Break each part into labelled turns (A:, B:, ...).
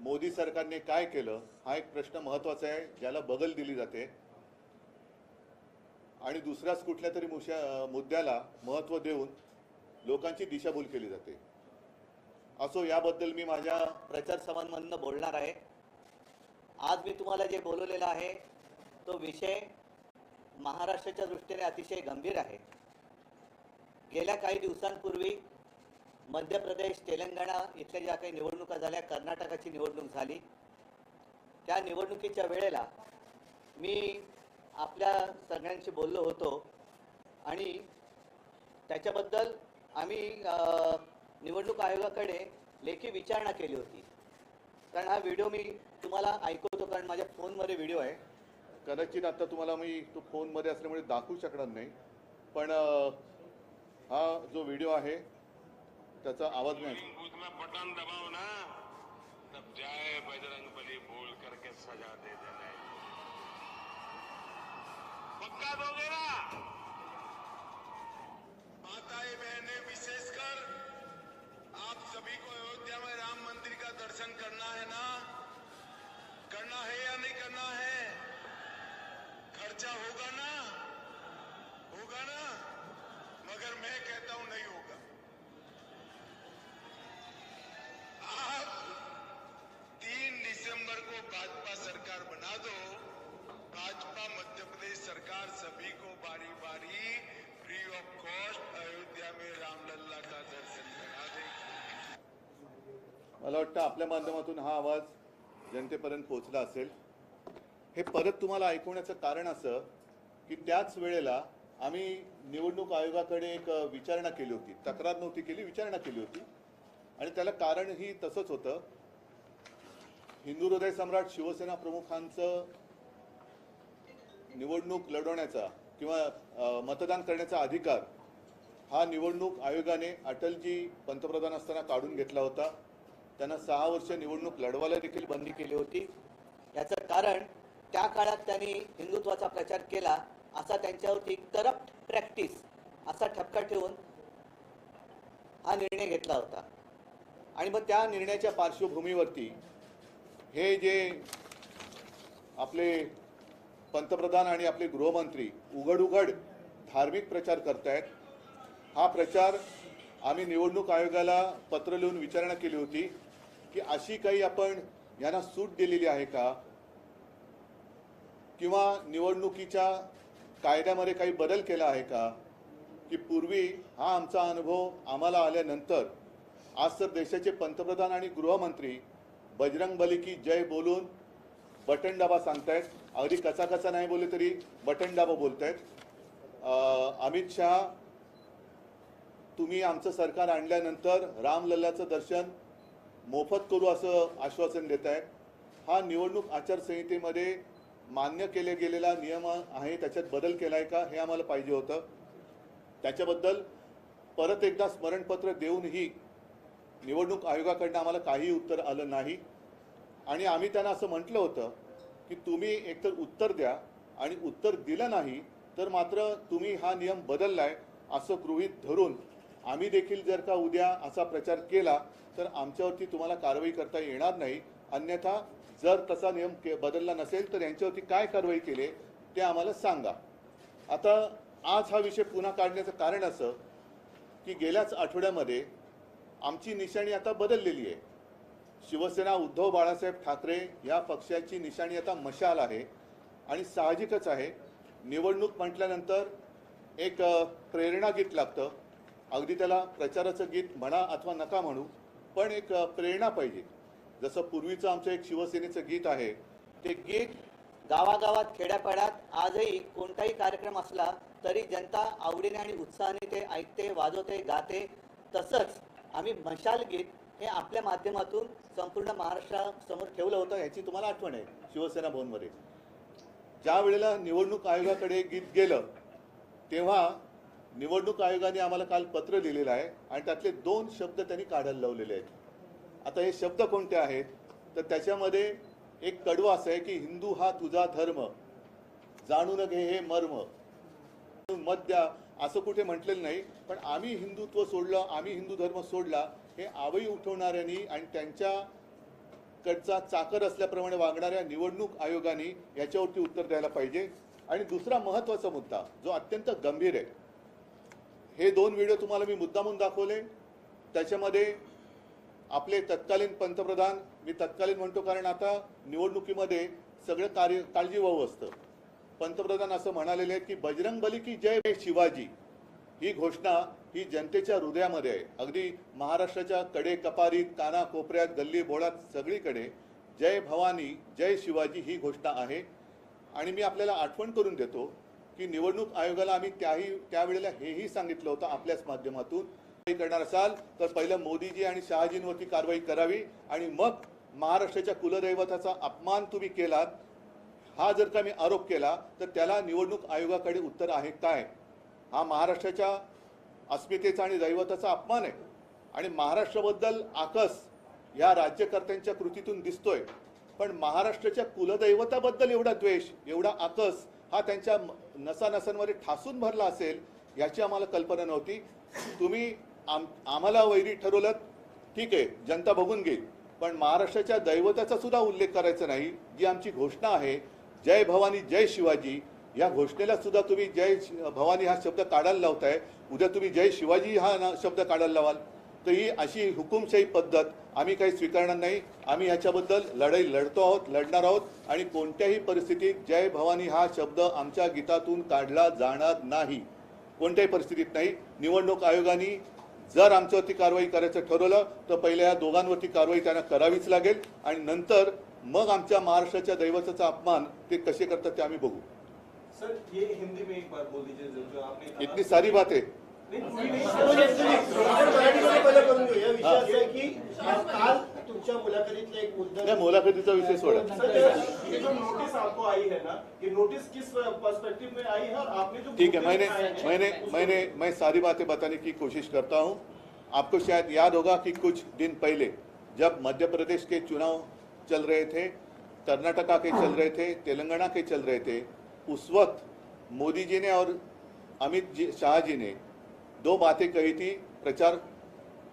A: मोदी सरकारने काय केलं हा एक प्रश्न महत्त्वाचा आहे ज्याला बगल दिली जाते. आणि दुसऱ्याच कुठल्या तरी मुश्या मुद्द्याला महत्त्व देऊन लोकांची दिशाभूल केली जाते. असो याबद्दल मी माझ्या
B: प्रचार सभांमधनं बोलणार आहे. आज मी तुम्हाला जे बोलवलेलं आहे तो विषय महाराष्ट्राच्या दृष्टीने अतिशय गंभीर आहे. गेल्या काही दिवसांपूर्वी मध्य प्रदेश तेलंगणा इथल्या ज्या काही निवडणुका झाल्या कर्नाटकाची निवडणूक झाली. त्या निवडणुकीच्या वेळेला मी आपल्या सगळ्यांशी बोललो होतो आणि त्याच्याबद्दल आम्ही निवडणूक आयोगाकडे लेखी विचारणा केली होती. कारण हा व्हिडिओ मी तुम्हाला ऐकवतो कारण माझ्या फोनमध्ये व्हिडिओ आहे.
A: कदाचित आता तुम्हाला मी तो फोनमध्ये असल्यामुळे दाखवू शकणार नाही. पण हा जो व्हिडिओ आहे त्याचा आवाज़
C: में बटन दबाओ ना. तब जय बजरंग बली बोल करके सजा दे देना. पक्का दोगे ना? माताएँ बहने, विशेषकर आप सभी को अयोध्या में राम मंदिर का दर्शन करना है ना? करना है या नहीं करना है? खर्चा होगा ना?
A: मला वाटतं आपल्या माध्यमातून हा आवाज जनतेपर्यंत पोहोचला असेल. हे परत तुम्हाला ऐकवण्याचं कारण असं की त्याच वेळेला आम्ही निवडणूक आयोगाकडे एक विचारणा केली होती. तक्रार नव्हती केली विचारणा केली होती. आणि त्याला कारणही तसंच होतं. हिंदू हृदय सम्राट शिवसेना प्रमुखांचं निवडणूक लढवण्याचा किंवा मतदान करण्याचा अधिकार हा निवडणूक आयोगाने अटलजी पंतप्रधान असताना काढून घेतला होता.
B: त्यांना सहा वर्ष निवडणूक लढवायला देखील बंदी केली होती. याचं कारण त्या काळात त्यांनी हिंदुत्वाचा प्रचार केला असा त्यांच्यावरती करप्ट प्रॅक्टिस असा ठपका ठेवून हा निर्णय घेतला होता.
A: आणि मग त्या निर्णयाच्या पार्श्वभूमीवरती हे जे आपले पंतप्रधान आणि आपले गृहमंत्री उघड उघड धार्मिक प्रचार करत आहेत हा प्रचार आम्ही निवडणूक आयोगाला पत्र लिहून विचारणा केली होती की अशी काही आपण यांना सूट दिलेली आहे का? किंवा निवडणुकीच्या कायद्यामध्ये काही बदल केला आहे का? की पूर्वी हा आमचा अनुभव आम्हाला आल्यानंतर आज तर देशाचे पंतप्रधान आणि गृहमंत्री बजरंग बली की जय बोलून बटन दाबा सांगतायत. अगदी कचा कचा नाही बोलले तरी बटन डाबा बोलतायत. अमित शहा तुम्ही आमचं सरकार आणल्यानंतर रामलल्लाचं दर्शन मोफत करू असं आश्वासन देत आहेत. हा निवडणूक आचारसंहितेमध्ये मान्य केले गेलेला नियम आहे त्याच्यात बदल केला आहे का हे आम्हाला पाहिजे होतं. त्याच्याबद्दल परत एकदा स्मरणपत्र देऊनही निवडणूक आयोगाकडनं आम्हाला काही उत्तर आलं नाही. आणि आम्ही त्यांना असं म्हटलं होतं की तुम्ही एकतर उत्तर द्या आणि उत्तर दिलं नाही तर मात्र तुम्ही हा नियम बदललाय असं गृहीत धरून आम्ही देखील जर का उद्या असा प्रचार केला तर आमच्यावरती तुम्हाला कारवाई करता येणार नाही. अन्यथा जर तसा नियम के बदलला नसेल तर यांच्यावरती काय कारवाई केली ते आम्हाला सांगा. आता आज हा विषय पुन्हा काढण्याचं कारण असं की गेल्याच आठवड्यामध्ये आमची निशाणी आता बदललेली आहे. शिवसेना उद्धव बाळासाहेब ठाकरे या पक्षाची निशाणी आता मशाल आहे आणि साहजिकच आहे. निवडणूक म्हटल्यानंतर एक प्रेरणा गीत लागतं. अगदी त्याला प्रचाराचं गीत म्हणा अथवा नका म्हणू पण एक प्रेरणा पाहिजे. जसं पूर्वीचं आमचं एक शिवसेनेचं गीत आहे ते गीत
B: गावागावात खेड्यापाड्यात आजही कोणताही कार्यक्रम असला तरी जनता आवडीने आणि उत्साहाने ते ऐकते वाजवते गाते. तसंच आम्ही मशाल गीत हे आपल्या माध्यमातून संपूर्ण महाराष्ट्रासमोर ठेवलं होतं
A: ह्याची तुम्हाला आठवण आहे शिवसेना भवनमध्ये. ज्या वेळेला निवडणूक आयोगाकडे गीत गेलं तेव्हा निवडणूक आयोगाने आम्हाला काल पत्र लिहिलेलं आहे आणि त्यातले दोन शब्द त्यांनी काढायला लावलेले आहेत. आता हे शब्द कोणते आहेत? तर त्याच्यामध्ये एक कडवा असं आहे की हिंदू हा तुझा धर्म जाणून घे हे मर्म. मत द्या असं कुठे म्हटलेलं नाही पण आम्ही हिंदुत्व सोडलं आम्ही हिंदू धर्म सोडला हे आवई उठवणाऱ्यांनी आणि त्यांच्या कडचा चाकर असल्याप्रमाणे वागणाऱ्या निवडणूक आयोगाने याच्यावरती उत्तर द्यायला पाहिजे. आणि दुसरा महत्त्वाचा मुद्दा जो अत्यंत गंभीर आहे हे दोन व्हिडिओ तुम्हाला मी मुद्दामून दाखवले. त्याच्यामध्ये आपले तत्कालीन पंतप्रधान मी तत्कालीन म्हणतो कारण आता निवडणुकीमध्ये सगळं कार्य काळजीवाहू असतं. पंतप्रधान असं म्हणालेले आहेत की बजरंग बली की जय शिवाजी. ही घोषणा ही जनतेच्या हृदयामध्ये आहे. अगदी महाराष्ट्राच्या कडे कपारीत काना कोपऱ्यात गल्ली बोळात सगळीकडे जय भवानी जय शिवाजी ही घोषणा आहे. आणि मी आपल्याला आठवण करून देतो की निवडणूक आयोगाला आम्ही त्याही त्यावेळेला हेही सांगितलं होतं आपल्याच माध्यमातून. करणार असाल तर पहिलं मोदीजी आणि शहाजींवरती कारवाई करावी आणि मग महाराष्ट्राच्या कुलदैवताचा अपमान तुम्ही केलात हा जर का मी आरोप केला तर त्याला निवडणूक आयोगाकडे उत्तर आहे काय? हा महाराष्ट्राच्या अस्मितेचा आणि दैवताचा अपमान आहे. आणि महाराष्ट्राबद्दल आकस या राज्यकर्त्यांच्या कृतीतून दिसतोय. पण महाराष्ट्राच्या कुलदैवताबद्दल एवढा द्वेष एवढा आकस हा त्यांच्या नसानसांमध्ये ठासून भरला असेल याची आम्हाला कल्पना नव्हती. तुम्ही आम आम्हाला वैरी ठरवलं ठीक आहे जनता बघून घेईल पण महाराष्ट्राच्या दैवताचा सुद्धा उल्लेख करायचा नाही जी आमची घोषणा आहे जय भवानी जय शिवाजी या घोषणेला सुद्धा तुम्ही जय भवानी हा शब्द काढायला लावताय उद्या तुम्ही जय शिवाजी हा शब्द काढायला लावाल. तर ही अशी हुकुमशाही पद्धत आम्ही काही स्वीकारणार नाही. आम्ही ह्याच्याबद्दल लढाई लढतो आहोत लढणार आहोत आणि कोणत्याही परिस्थितीत जय भवानी हा शब्द आमच्या गीतातून काढला जाणार नाही. कोणत्याही परिस्थितीत नाही. निवडणूक आयोगाने जर आमच्यावरती कारवाई करायचं ठरवलं तर पहिले या दोघांवरती कारवाई त्यांना करावीच लागेल आणि नंतर मग आमच्या महाराष्ट्राच्या दैवताचा अपमान ते कसे करतात ते आम्ही बघू.
D: सर ये हिंदी में एक बार बोल दीजिए जो आपने।
A: इतनी सारी बातें
E: की
A: मुलाखतीचा विषय सोडा.
D: नोटिस आपको आई है ना ये नोटिस किस पर्सपेक्टिव में आई है और आपने जो
A: ठीक है मैंने मैंने मैंने मैं सारी बातें बताने की कोशिश करता हूँ। आपको शायद याद होगा कि कुछ दिन पहले जब मध्य प्रदेश के चुनाव चल रहे थे कर्नाटका के चल रहे थे तेलंगाना के चल रहे थे उस वक्त मोदी जी ने और अमित जी शाह जी ने दो बातें कही थी प्रचार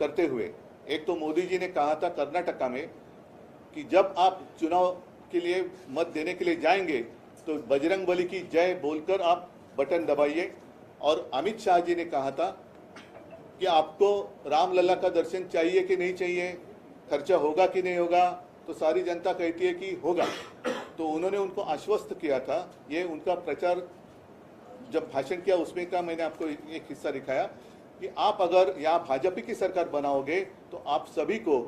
A: करते हुए। एक तो मोदी जी ने कहा था कर्नाटका में कि जब आप चुनाव के लिए मत देने के लिए जाएँगे तो बजरंग बली की जय बोलकर आप बटन दबाइए। और अमित शाह जी ने कहा था कि आपको रामलला का दर्शन चाहिए कि नहीं चाहिए, खर्चा होगा कि नहीं होगा तो सारी जनता कहती है कि होगा। तो उन्होंने उनको आश्वस्त किया था, ये उनका प्रचार जब भाषण किया उसमें का मैंने आपको एक हिस्सा दिखाया कि आप अगर यहाँ भाजपा की सरकार बनाओगे तो आप सभी को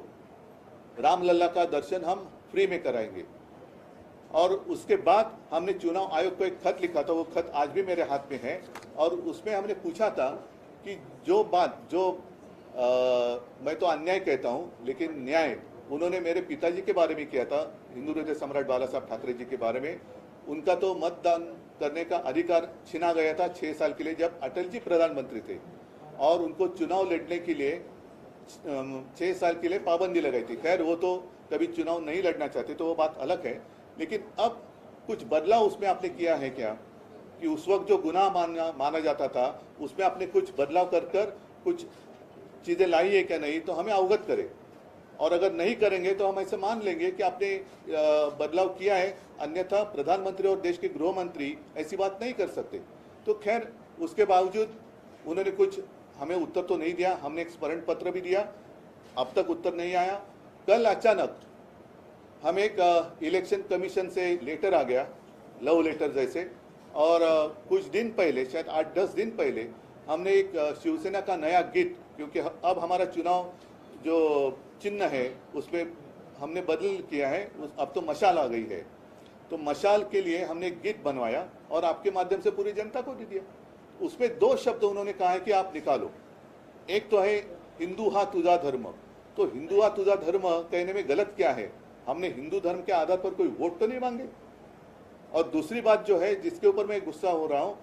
A: रामलला का दर्शन हम फ्री में कराएँगे। और उसके बाद हमने चुनाव आयोग को एक खत लिखा था वो खत आज भी मेरे हाथ में है। और उसमें हमने पूछा था कि जो बात जो आ, मैं तो अन्याय कहता हूँ लेकिन न्याय उन्होंने मेरे पिताजी के बारे में किया था हिंदू हृदय सम्राट बाला साहब ठाकरे जी के बारे में। उनका तो मतदान करने का अधिकार छीना गया था छः साल के लिए जब अटल जी प्रधानमंत्री थे। और उनको चुनाव लड़ने के लिए छः साल के लिए पाबंदी लगाई थी। खैर, वो तो कभी चुनाव नहीं लड़ना चाहते तो वो बात अलग है। लेकिन अब कुछ बदलाव उसमें आपने किया है क्या? कि उस वक्त जो गुनाह माना माना जाता था, उसमें आपने कुछ बदलाव कर कर कुछ चीज़ें लाई है क्या नहीं? तो हमें अवगत करें। और अगर नहीं करेंगे तो हम ऐसे मान लेंगे कि आपने बदलाव किया है। अन्यथा प्रधानमंत्री और देश के गृह मंत्री ऐसी बात नहीं कर सकते। तो खैर, उसके बावजूद उन्होंने कुछ हमें उत्तर तो नहीं दिया, हमने एक स्मरण पत्र भी दिया। अब तक उत्तर नहीं आया। कल अचानक हमें एक इलेक्शन कमीशन से लेटर आ गया, लव लेटर जैसे। और कुछ दिन पहले, शायद आठ दस दिन पहले, हमने एक शिवसेना का नया गीत, क्योंकि अब हमारा चुनाव जो चिन्ह है उसमें हमने बदल किया है उस, अब तो मशाल आ गई है। तो मशाल के लिए हमने एक गीत बनवाया और आपके माध्यम से पूरी जनता को दे दिया। उसमें दो शब्द उन्होंने कहा है कि आप निकालो। एक तो है हिंदू हा तुझा धर्म। तो हिंदू हा तुझा धर्म कहने में गलत क्या है? हमने हिंदू धर्म के आधार पर कोई वोट तो नहीं मांगे? और दूसरी बात जो है जिसके ऊपर मैं गुस्सा हो रहा हूँ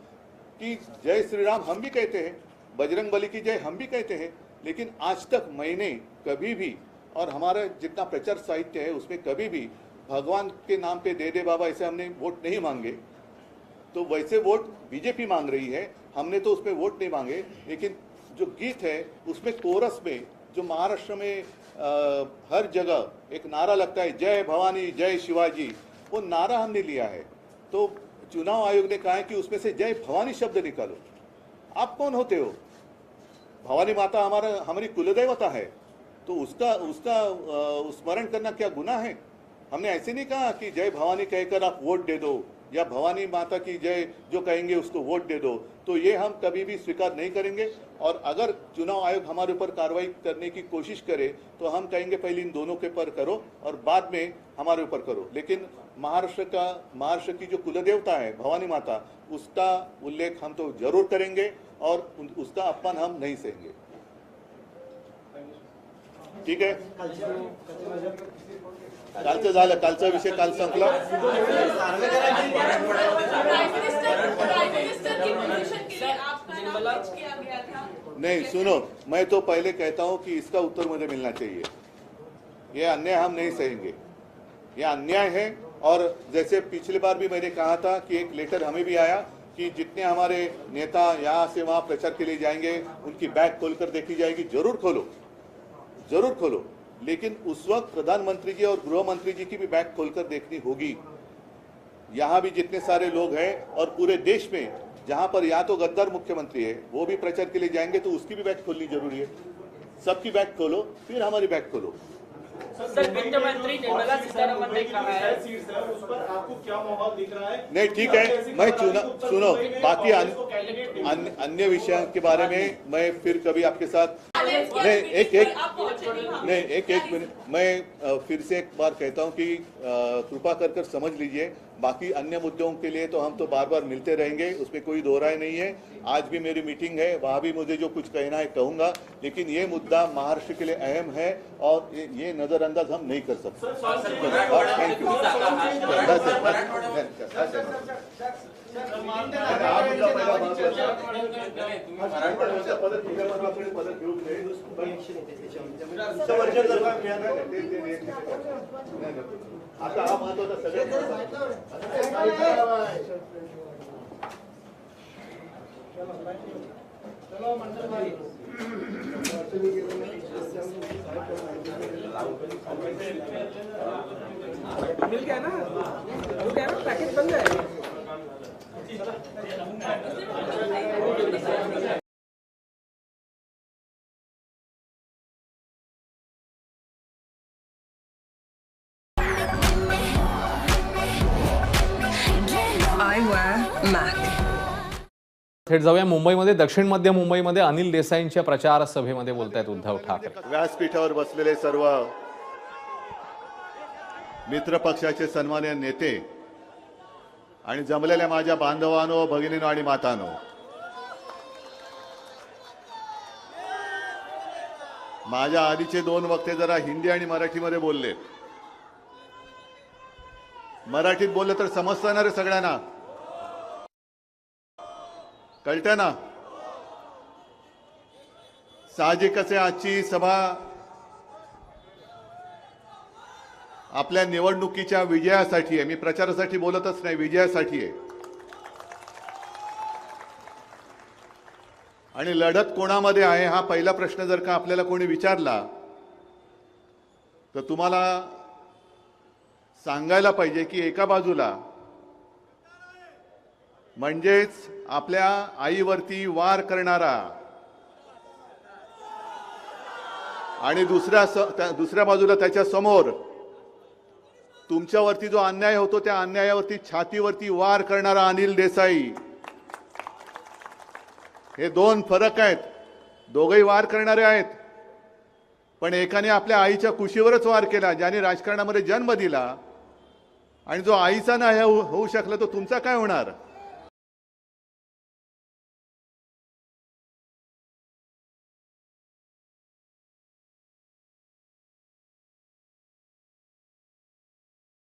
A: कि जय श्री राम हम भी कहते हैं बजरंग बली की जय हम भी कहते हैं। लेकिन आज तक मैंने कभी भी और हमारा जितना प्रचार साहित्य है उसमें कभी भी भगवान के नाम पे दे दे बाबा ऐसे हमने वोट नहीं मांगे। तो वैसे वोट बीजेपी मांग रही है हमने तो उसमें वोट नहीं मांगे लेकिन जो गीत है उसमें कोरस में जो महाराष्ट्र में अ, हर जगह एक नारा लगता है जय भवानी जय शिवाजी वो नारा हमने लिया है। तो चुनाव आयोग ने कहा है कि उसमें से जय भवानी शब्द निकालो। आप कौन होते हो? भवानी माता हमारा हमारी कुलदेवता है। तो उसका उसका स्मरण करना क्या गुनाह है? हमने ऐसे नहीं कहा कि जय भवानी कहकर आप वोट दे दो। या भवानी माता की जय जो कहेंगे उसको वोट दे दो। तो ये हम कभी भी स्वीकार नहीं करेंगे और अगर चुनाव आयोग हमारे ऊपर कार्रवाई करने की कोशिश करे तो हम कहेंगे पहले इन दोनों के पर करो और बाद में हमारे ऊपर करो। लेकिन महाराष्ट्र का, महाराष्ट्र की जो कुलदेवता है भवानी माता, उसका उल्लेख हम तो ज़रूर करेंगे और उसका अपमान हम नहीं सहेंगे। ठीक आहे विषय काल संपला. नहीं, सुनो, मैं तो पहले कहता हूँ कि इसका उत्तर मुझे मिलना चाहिए। ये अन्याय हम नहीं सहेंगे। ये अन्याय है, और जैसे पिछली बार भी मैंने कहा था कि एक लेटर हमें भी आया कि जितने हमारे नेता यहाँ से वहाँ प्रचार के लिए जाएँगे, उनकी बैग खोलकर देखी जाएगी। ज़रूर खोलो। ज़रूर खोलो। लेकिन उस वक्त प्रधानमंत्री जी और गृह मंत्री जी की भी बैग खोलकर देखनी होगी। यहाँ भी जितने सारे लोग हैं और पूरे देश में जहाँ पर या तो गद्दार मुख्यमंत्री है वो भी प्रचार के लिए जाएँगे तो उसकी भी बैग खोलनी ज़रूरी है। सबकी बैग खोलो फिर हमारी बैग खोलो।
F: सर वित्त मंत्री निर्मला सीतारमन ने कहा है।
D: सीट्स है उस पर आपको क्या माहौल दिख रहा है?
A: नहीं ठीक है। मैं चुना सुनो बाकी अन्य अन्य विषयों के बारे में मैं फिर कभी आपके साथ नहीं एक एक
G: नहीं
A: नहीं एक एक मिनट मैं फिर से एक बार कहता हूँ कि कृपा कर कर समझ लीजिए बाकी अन्य मुद्दों के लिए तो हम तो बार बार मिलते रहेंगे उसमें कोई दो राय नहीं है आज भी मेरी मीटिंग है वहाँ भी मुझे जो कुछ कहना है कहूँगा लेकिन ये मुद्दा महाराष्ट्र के लिए अहम है और ये, ये नजरअंदाज हम नहीं कर सकते थैंक यू आता हा महत्त्वाचा
F: मिल गया ना? मिल गया ना? पैकेज बन जाएगा
H: थेट जाऊया मुंबईमध्ये दक्षिण मध्य मुंबईमध्ये अनिल देसाईंच्या प्रचार सभेमध्ये बोलतायत उद्धव ठाकरे.
A: व्यासपीठावर बसलेले सर्व मित्र पक्षाचे सन्मान्य नेते आणि जमलेल्या माझ्या बांधवानो भगिनीनो आणि मातानो. माझ्या आधीचे दोन वक्ते जरा हिंदी आणि मराठीमध्ये बोलले. मराठीत बोललं तर समजतं ना रे सगळ्यांना. कळतं ना? साहजिकच आहे आजची सभा आपल्या निवडणुकीच्या विजयासाठी आहे. मी प्रचारासाठी बोलतच नाही विजयासाठी आहे. आणि लढत कोणामध्ये आहे हा पहिला प्रश्न जर का आपल्याला कोणी विचारला तर तुम्हाला सांगायला पाहिजे की एका बाजूला म्हणजेच आपल्या आईवरती वार करणारा आणि दुसऱ्या दुसऱ्या बाजूला त्याच्यासमोर तुमच्यावरती जो अन्याय होतो त्या अन्यायावरती छातीवरती वार करणारा अनिल देसाई. हे दोन फरक आहेत. दोघही वार करणारे आहेत. पण एकाने आपल्या आईच्या कुशीवरच वार केला ज्याने राजकारणामध्ये जन्म दिला. आणि जो आईचा नाही होऊ होऊ शकला तो तुमचा काय होणार?